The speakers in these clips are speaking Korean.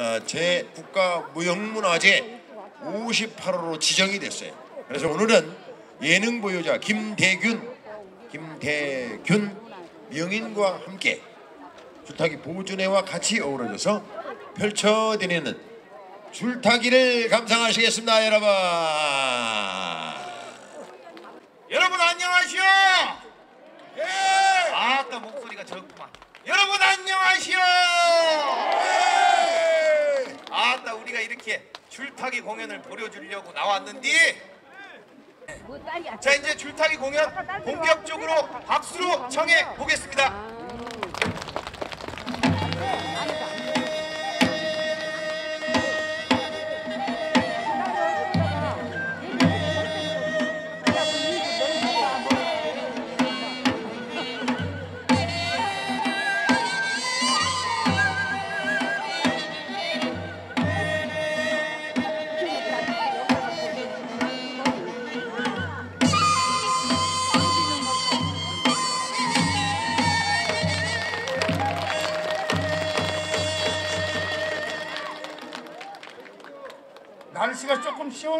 어, 제 국가 무형문화재 58호로 지정이 됐어요. 그래서 오늘은 예능 보유자 김대균 김대균 명인과 함께 줄타기 보존회와 같이 어우러져서 펼쳐드리는 줄타기를 감상하시겠습니다 여러분 여러분 안녕하시오. 예. 아따 목소리가 적구만. 여러분 안녕하시오. 예. 이렇게 줄타기 공연을 보여주려고 나왔는데. 자 이제 줄타기 공연 본격적으로 박수로 청해 보겠습니다.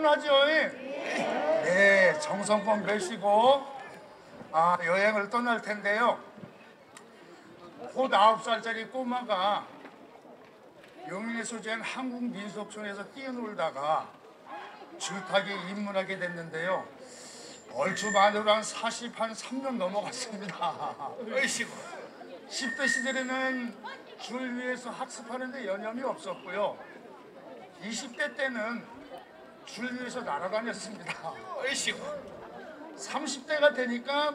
시원하죠? 네, 정성껏 매시고 아, 여행을 떠날 텐데요. 곧 아홉 살짜리 꼬마가 영인에 소재한 한국 민속촌에서 뛰어놀다가 줄타기에 입문하게 됐는데요. 얼추 만으로 한 40, 한 3년 넘어갔습니다. 으이시고 10대 시절에는 줄 위에서 학습하는 데 여념이 없었고요. 20대 때는 줄 위에서 날아다녔습니다. 으이시고 30대가 되니까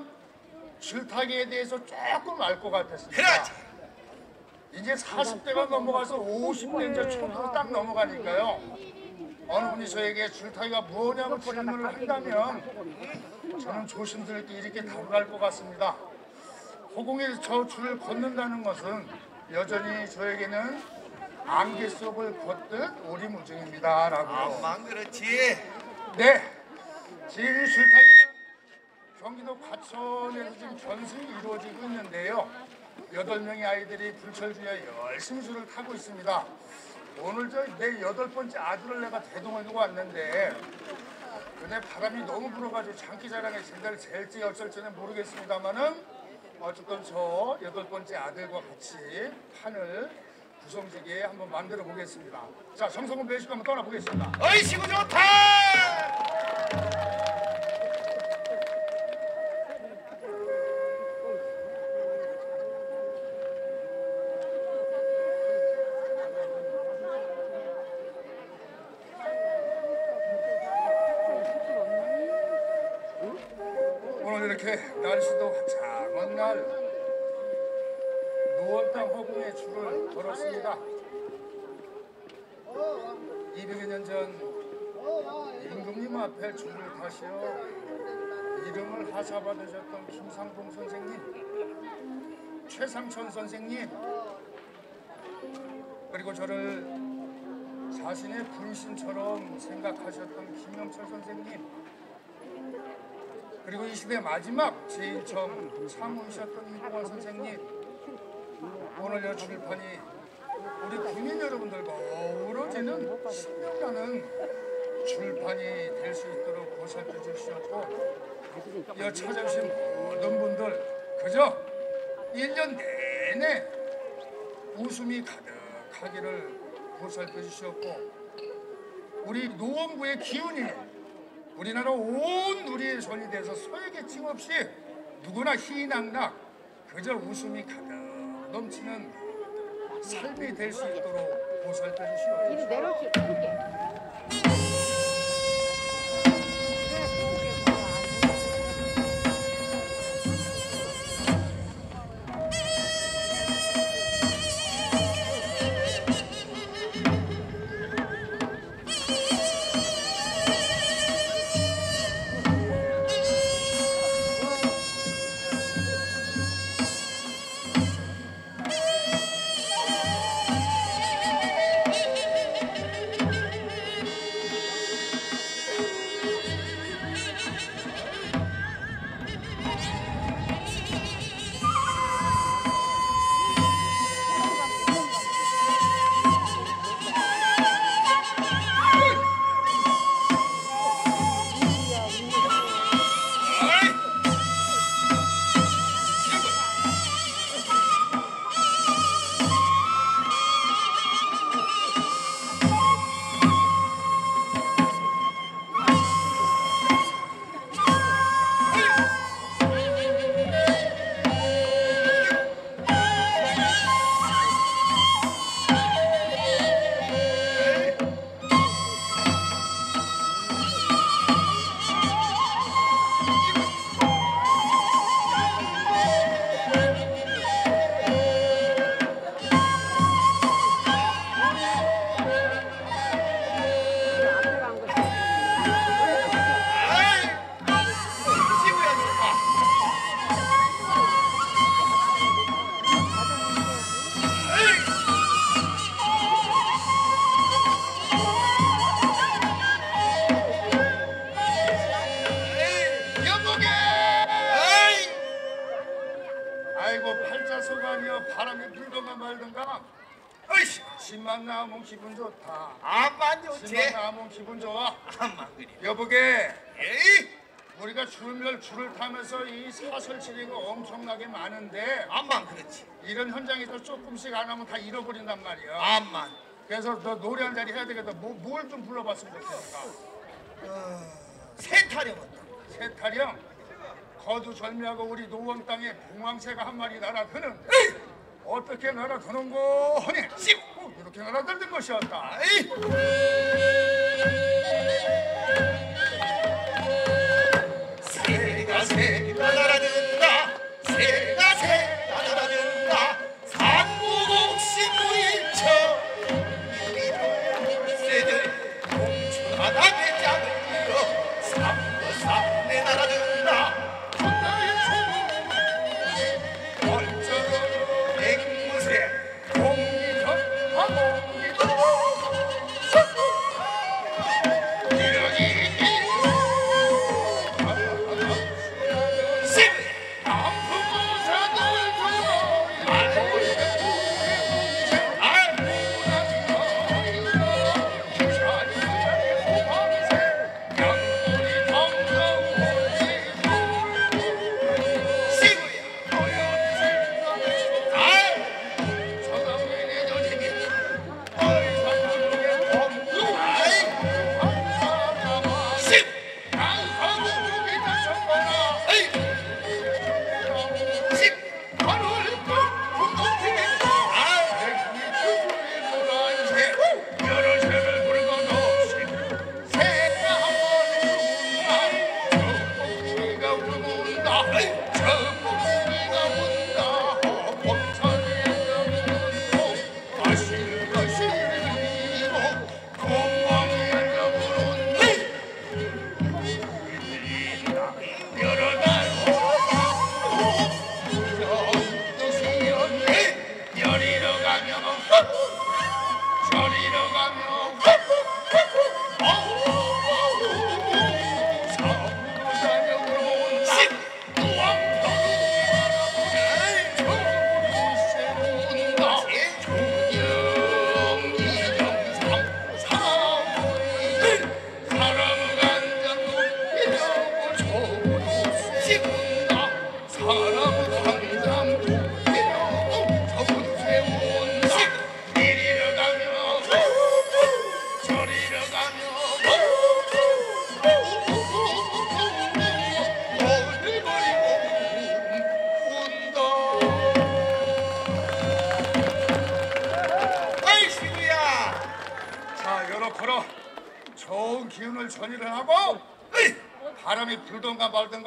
줄타기에 대해서 조금 알 것 같았습니다. 그렇지. 이제 40대가 넘어가서 50대 이제 초부로 딱 넘어가니까요. 어느 분이 저에게 줄타기가 뭐냐고 질문을 한다면 저는 조심스럽게 이렇게 답할 것 같습니다. 허공에 저 줄을 걷는다는 것은 여전히 저에게는 안개 속을 걷듯 오리무중입니다. 라고. 암만 그렇지. 네. 지금 이 줄타기는 경기도 과천에서 지금 전승이 이루어지고 있는데요. 여덟 명의 아이들이 불철주야 열심히 줄을 타고 있습니다. 오늘 저 내 여덟 번째 아들을 내가 대동을 두고 왔는데 근데 바람이 너무 불어가지고 장기자랑에 제대로 젤지 어쩔지는 모르겠습니다만은 어쨌든 저 여덟 번째 아들과 같이 판을 구성지게 한번 만들어 보겠습니다. 자, 정성훈 배식 한번 떠나보겠습니다. 어이시고 좋다. 전 임금님 앞에 줄을 타시어 이름을 하사받으셨던 김상봉 선생님, 최상천 선생님, 그리고 저를 자신의 분신처럼 생각하셨던 김영철 선생님, 그리고 이 시대 마지막 제일 처음 사무이셨던 이봉환 선생님 오늘 여 출판이 우리 국민 여러분들과 어우러지는 신명나는 출판이 될 수 있도록 보살펴 주시었고 여 찾아주신 모든 분들 그저 1년 내내 웃음이 가득하기를 보살펴 주셨고 우리 노원구의 기운이 우리나라 온 누리의 손이 돼서 소외계층 없이 누구나 희낙낙 그저 웃음이 가득 넘치는 삶이 될 수 있도록 보살펴 주시옵소서. 이리 내려올게. 좋지 나오면 기분 좋아. 암만 그리 여보게. 에이? 우리가 줄을 줄을 타면서 이 사설 치리가 엄청나게 많은데. 암만 그렇지. 이런 현장에서 조금씩 안 하면 다 잃어버린단 말이야. 암만 그래서 너 노래 한 자리 해야 되겠다. 뭐, 뭘 좀 불러봤으면 좋겠을까? 세타령 어떤 세타령? 거두절미하고 우리 노원 땅에 봉황새가 한 마리 날아드는. 어떻게 날아드는고 하니? 씹 어, 이렇게 날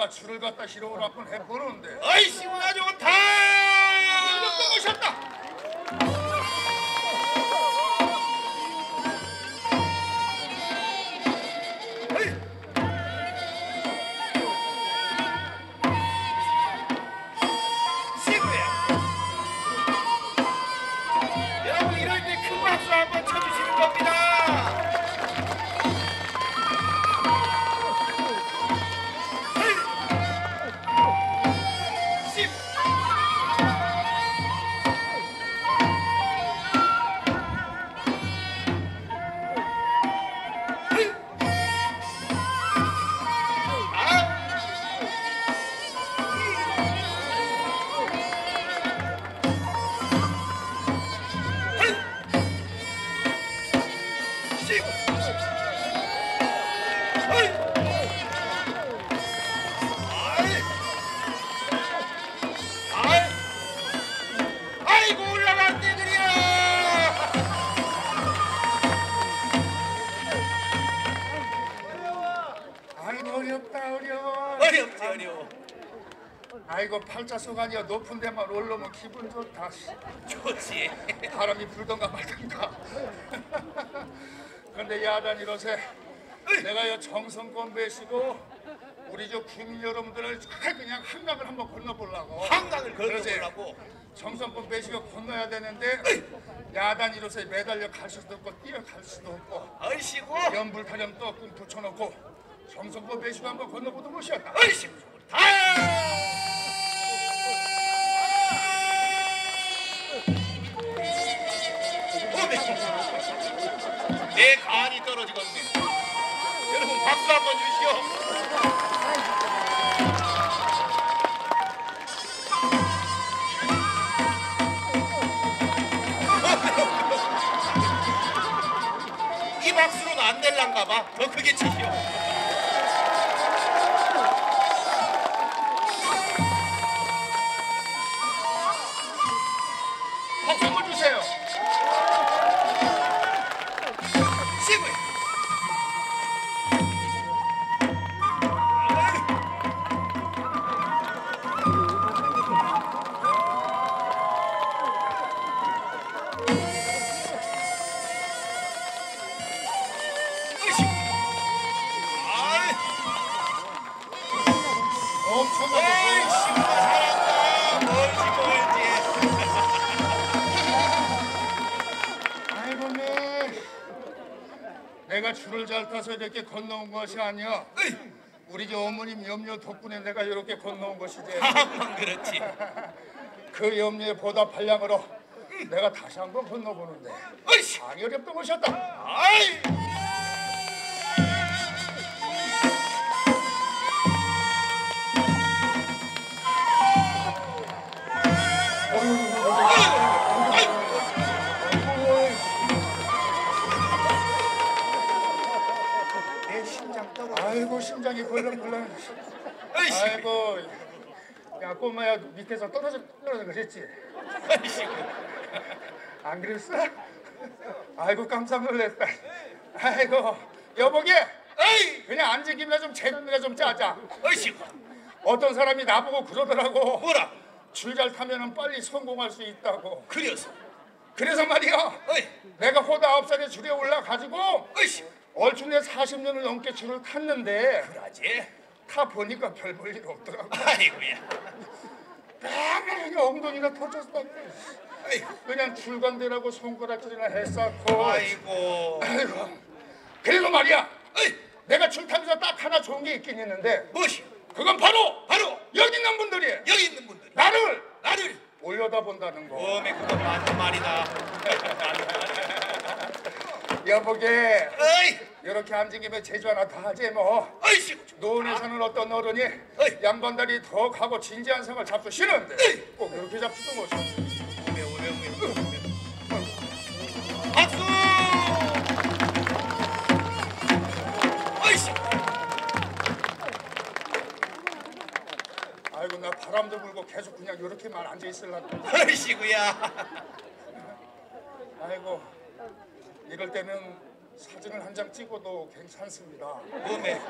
말던가 줄을 갖다 실어오라 한번 해보는데 아니야. 높은 데만 올라오면 기분 좋다. 좋지. 바람이 불던가 말던가. 근데 야단 이러세. 내가 이 정성권 배시고 우리 저 국민 여러분들을 그냥 한강을 한번 건너보려고. 한강을. 걸어보려고? 정성권 배시고 건너야 되는데 야단 이로서 매달려 갈 수도 없고 뛰어갈 수도 없고 얼씨구. 연불 타령 떡금 붙여놓고 정성권 배시고 한번 건너보도 못이었다 얼씨구 다 내 간이 떨어지겠네. 여러분 박수 한번 주시오. 이 박수로는 안 될란가 봐. 더 크게 치시오. 것이 아니야. 우리 저 어머님 염려 덕분에 내가 이렇게 건너온 것이지. 암만 그렇지. 그 염려에 보답할 양으로 내가 다시 한번 건너보는데 으쌰. 많이 어렵던 것이었다. 아이. 밑에서 떨어져 떨어져. 으쌰. 안 그랬어? 아이고 깜짝 놀랐다. 아이고 여보게 어이. 그냥 김에 좀 재밌는 좀 짜자. 으쌰. 어떤 사람이 나보고 그러더라고. 뭐라? 줄 잘 타면은 빨리 성공할 수 있다고. 그려서. 그래서 말이야. 어이. 내가 호다 아홉 살에 줄에 올라가지고 으쌰. 얼추 내 40년을 넘게 줄을 탔는데 그러지. 타 보니까 별 볼일 없더라고. 아이고야. 그냥 엉덩이가 터졌어. 아이고. 그냥 줄간대라고 손가락질이나 했었고. 아이고. 아이고. 그래도 말이야. 어이. 내가 줄 타면서 딱 하나 좋은 게 있긴 있는데 무엇이? 그건 바로 바로 여기 있는 분들이 여기 있는 분들. 나를 나를 올려다본다는 거. 몸에 그건 맞는 말이다. 여보게 어이. 이렇게 앉은 김에 제주 하나 더 하지 뭐. 어이씨. 노원에 사는 어떤 어른이 어이. 양반다리 더 가고 진지한 생활 잡수시는데 어이. 꼭 이렇게 잡수도 못해. 오메 오메 오메 오메. 박수. 어이씨. 아이고 나 바람도 불고 계속 그냥 이렇게만 앉아 있을라고. 어이씨구야. 아이고 이럴 때는 사진을 한 장 찍어도 괜찮습니다. 오메.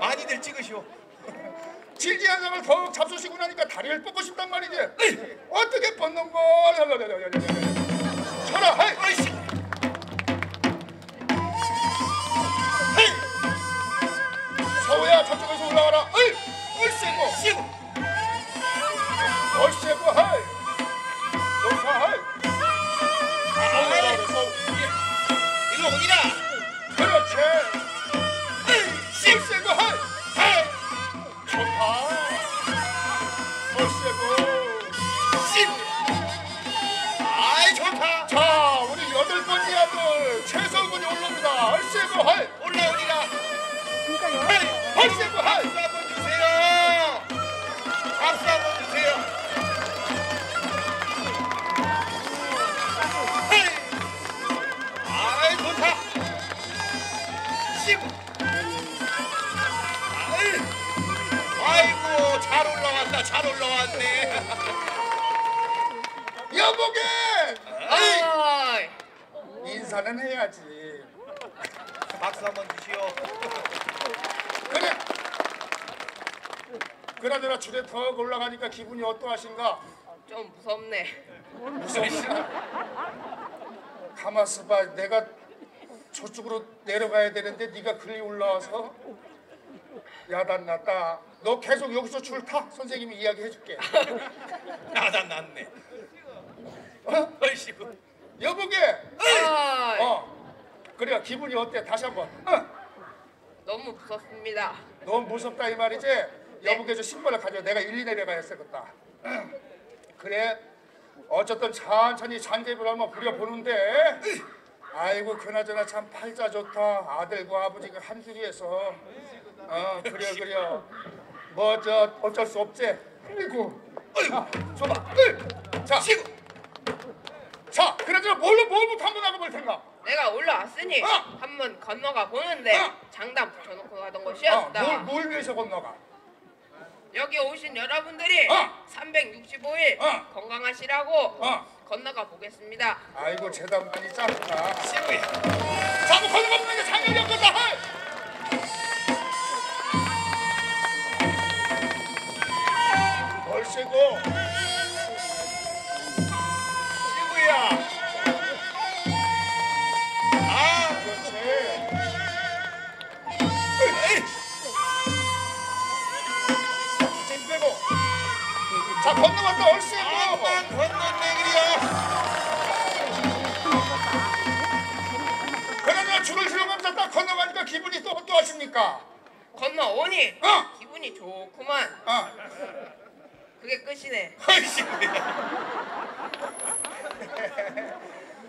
많이들 찍으시오. 진지한 생활 더욱 잡수시고 나니까 다리를 뻗고 싶단 말이지. 어떻게 뻗는 걸? 쳐라, 하이. 인사는 해야지. 박수 한번 주시오. 그래. 그나저나 줄에 더 올라가니까 기분이 어떠하신가? 좀 무섭네. 무섭시나? 가만있어 봐. 내가 저쪽으로 내려가야 되는데 네가 글리 올라와서 야단났다. 너 계속 여기서 줄 타. 선생님이 이야기해줄게. 나단 났네. 어? 어이씨구. 여보게. 아, 어. 그래 기분이 어때? 다시 한번. 어. 너무 무섭습니다. 너무 무섭다 이 말이지? 여보게 저 신발을 가져 내가 일리 내려가야 쓰겠다 그래 어쨌든 천천히 잔개를 한번 부려보는데 아이고 그나저나 참 팔자 좋다 아들과 아버지가 한 줄이에서 어 그래 그래 뭐 저 어쩔 수 없지 아이고 자 줘봐 자 자, 그나저나 뭘로 뭘부터 한번 나가볼 텐가 내가 올라왔으니 어! 한번 건너가 보는데 어! 장단 붙여놓고 가던 어, 것이었다. 뭘, 뭘 위해서 건너가 여기 오신 여러분들이 어! 365일 어! 건강하시라고 어. 건너가 보겠습니다. 아이고 재단 많이 짰구나 자, 뭐 건너가 보면 상관이 없겠다 헐! 얼씨구 자 건너갔다 얼씨구 건넌네 그려. 그러면 줄을 실어가면서 딱 건너가니까 기분이 또 어떠하십니까? 건너오니 어! 기분이 좋구만. 어. 그게 끝이네.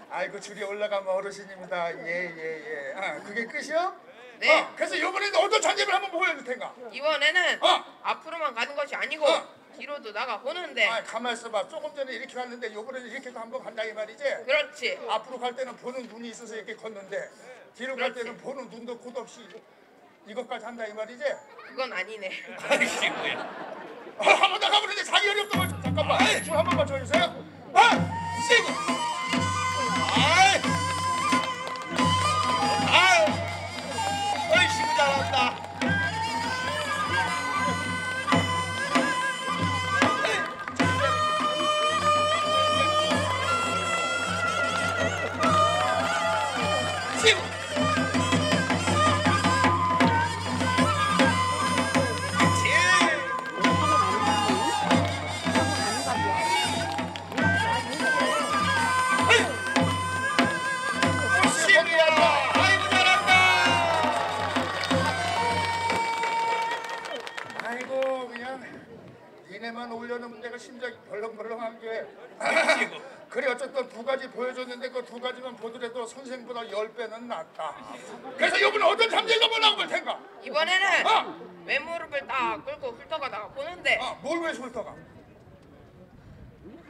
아이고 줄이 올라가면 어르신입니다. 예예 예. 아 그게 끝이요? 네. 어, 그래서 이번에는 어떤 잔재를 한번 보여줄 텐가? 이번에는 어. 앞으로만 가는 것이 아니고 어. 뒤로도 나가 보는데 아 가만 있어봐. 조금 전에 이렇게 갔는데 이번에는 이렇게도 한번 간다 이 말이지. 그렇지. 앞으로 갈 때는 보는 눈이 있어서 이렇게 걷는데 뒤로 갈 그렇지. 때는 보는 눈도 곧 없이 이것까지 한다 이 말이지. 그건 아니네. 아, 한번 더 가보는데 자기 어렵다 말 잠깐만. 줄 한 번만 줘주세요. 아, 친구. 어! 왼무릎을 딱 끌고 훑어가다가 보는데 아, 뭘 왜 훑어가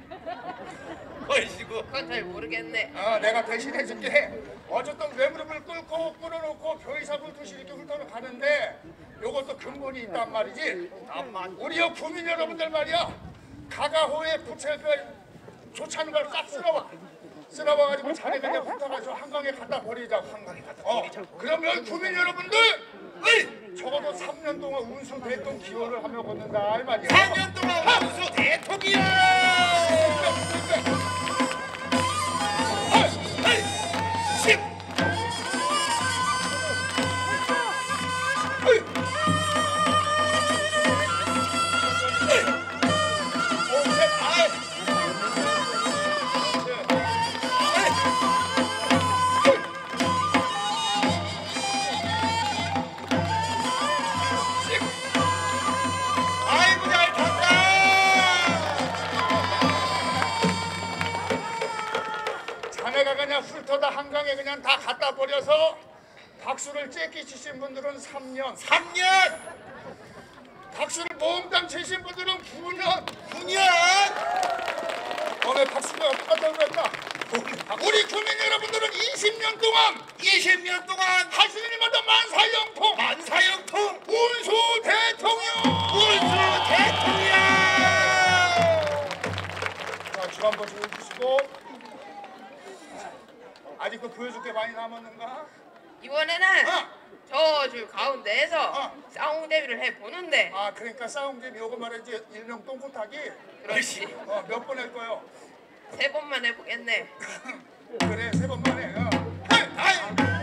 어이 친구. 그건 잘 모르겠네. 아 내가 대신해 줄게 해 어쨌든 외무릎을 끌고 끌어놓고 벼이삽을 두시 이렇게 훑어 가는데 요것도 근본이 있단 말이지 우리 여 국민 여러분들 말이야 부채뼈 좋지 않은 걸싹 쓸어와 쓸어와가지고 자네 그냥 훑어가지고 한강에 갖다 버리자고 한강에 갖다 버리자 그러면 국민 여러분들 으이! 적어도 3년 동안 운수 대통 기원을 하며 걷는다 이 말이야 3년 동안 운수 대통이야. 치신 분들은 9년 9년. 너네 박수가 그랬다 우리 국민 여러분들은 20년 동안 20년 동안 하시님마다 만사형통 만사형통 운수 대통령 운수 대통이야. 자줄 한번 줘주시고 아직도 보여줄 게 많이 남았는가? 이번에는 어. 저줄 가운데에서 어. 싸움 대비를 해 보는데 아 그러니까 싸움집 요거 말이지 일명 똥꼬타기 그렇지. 어, 몇 번 할 거요? 세 번만 해보겠네. 그래 세 번만 해 어. 헤이, 아이.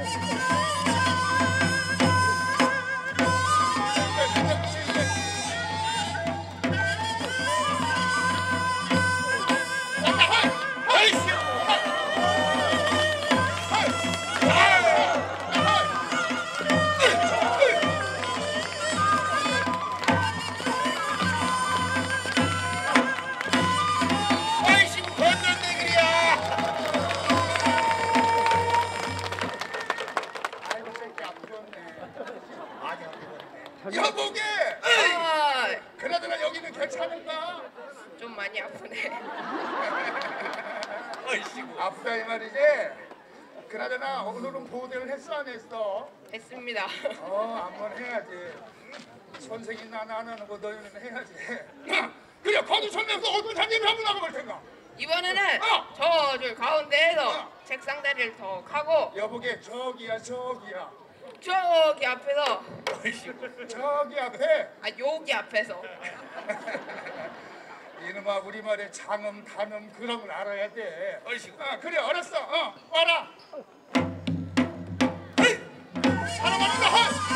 했어 안 했어? 했습니다. 어 한번 해야지 선생이 나는 안 하는 거 너희는 해야지 그래 거기 설명서 어떤 잔디를 한번 나가볼 텐가 이번에는 어. 저줄 가운데에서 어. 책상 다리를 더 하고 여보게 저기야 저기야 저기 앞에서. 저기 앞에 아 여기 앞에서 이놈아 우리말에 장음 단음 그런 걸 알아야 돼 아이씨고. 아, 그래 알았어 어 와라! 사랑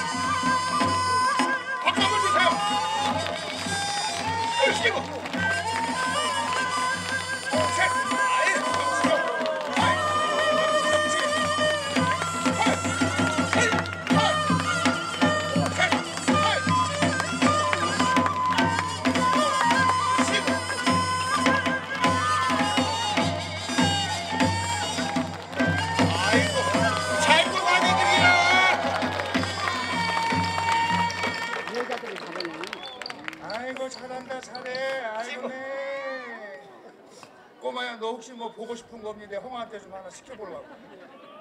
보고 싶은 거 없니 내 형한테 좀 하나 시켜보려고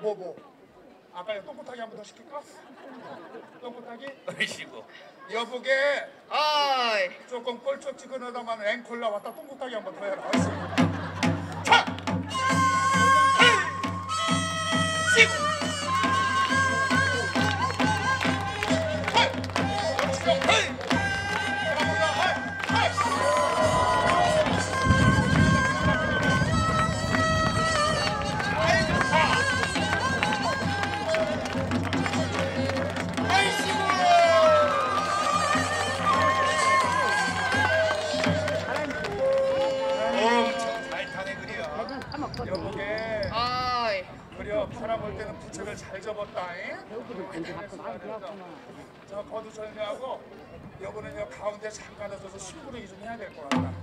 뭐 뭐? 아까 똥꼬타기 한 번 더 시킬까? 똥꼬타기? 아이씨고. 여보게 어이 조금 꼴쩍지근하다만 앵콜 나왔다 똥꼬타기 한 번 더 해라 알았어 자! 헤이! 시고! 접었다잉 여기를 간지 갖고 많이 배웠구나. 저 거두 절미하고 여보는 여 가운데 잠깐 앉아서 심부르기 좀 해야 될 것 같다.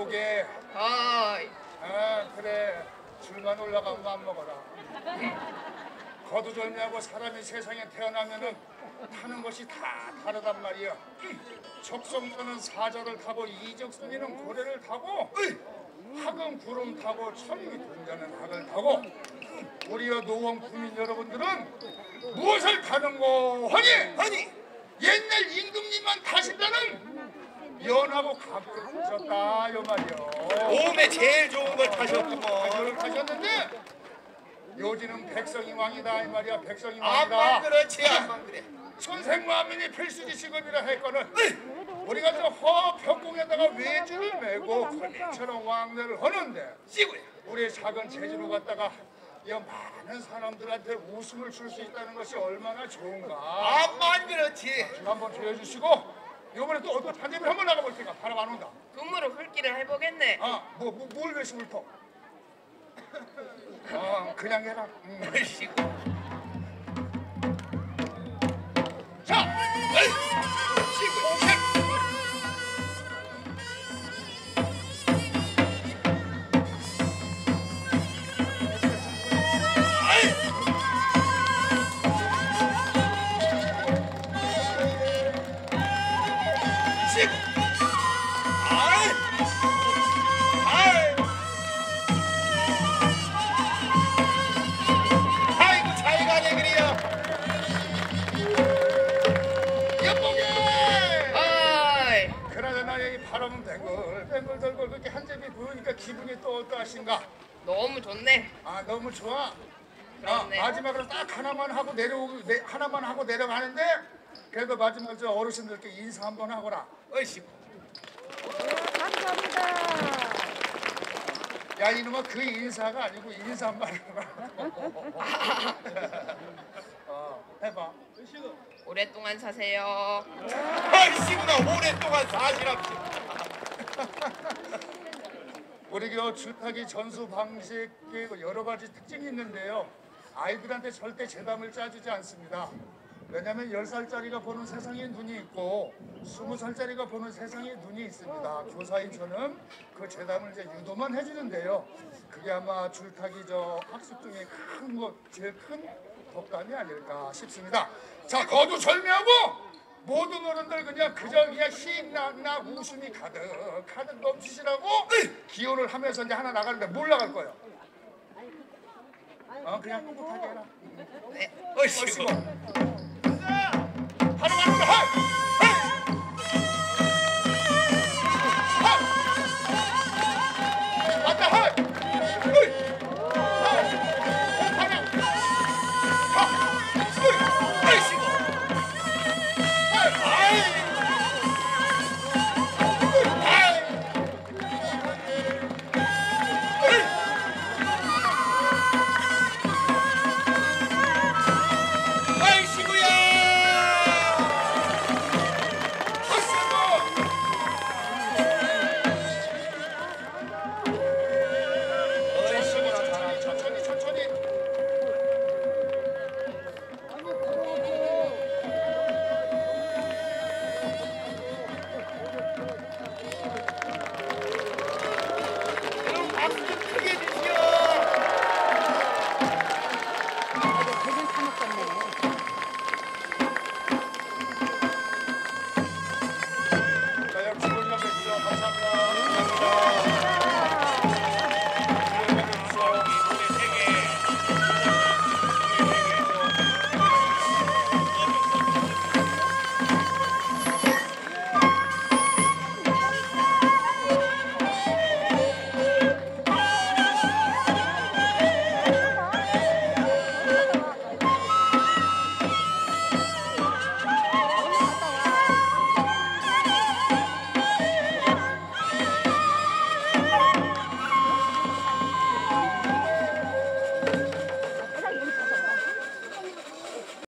여보게. 어이 아 그래. 줄만 올라가면 안 먹어라. 거두절미하고 사람이 세상에 태어나면은 타는 것이 다 다르단 말이야. 적성선은 사자를 타고 이적선이는 고래를 타고 학은 구름 타고 천이 동자는 학을 타고 우리의 노원 국민 여러분들은 무엇을 타는 거? 하니? 아니. 옛날 임금님만 타신다는 연하고 각을 타셨다 요 말이요 몸에 제일 좋은 걸 타셨구먼. 가지를 가셨는데 요지는 백성이 왕이다 이 말이야 백성이 왕이다 그렇지 암만 그래. 천생만민이 필수지 시급이라 했거든 우리가 저 허벽공에다가 외주를 메고 권리처럼 왕래를 하는데. 우리 작은 제주로 갔다가 이 많은 사람들한테 웃음을 줄 수 있다는 것이 얼마나 좋은가 암만 그렇지. 한번 보여주시고 이번에 또 어떤 잔재미 한번 나가볼 테니까 바람 안 온다 금으로 훑기를 해보겠네. 아 뭐 뭐, 뭘 외심을 터? 아 그냥 해라 음. 너무 좋아 아, 그렇네. 마지막으로 딱 하나만 하고 내려오고 내, 하나만 하고 내려가는데 그래도 마지막 저 어르신들께 인사 한번 하거라 아이씨고. 감사합니다. 야 이놈아 그 인사가 아니고 인사말을 어, 해봐 오랫동안 사세요. 아이씨구나 오랫동안 사시랍시. 우리 그 줄타기 전수 방식에 그 여러 가지 특징이 있는데요. 아이들한테 절대 재담을 짜주지 않습니다. 왜냐하면 10살짜리가 보는 세상에 눈이 있고 20살짜리가 보는 세상에 눈이 있습니다. 교사인 저는 그 재담을 이제 유도만 해주는데요. 그게 아마 줄타기 저 학습 중에 큰 거, 제일 큰 덕담이 아닐까 싶습니다. 자, 거두 절미하고 모든 어른들 그냥 그저 그냥 신나나 웃음이 가득 가득 넘치시라고 기원을 하면서 이제 하나 나가는데 뭘 나갈 거예요? 어 그냥 꿋꿋하게 해라. 네. 얼씨구. 하나 갑니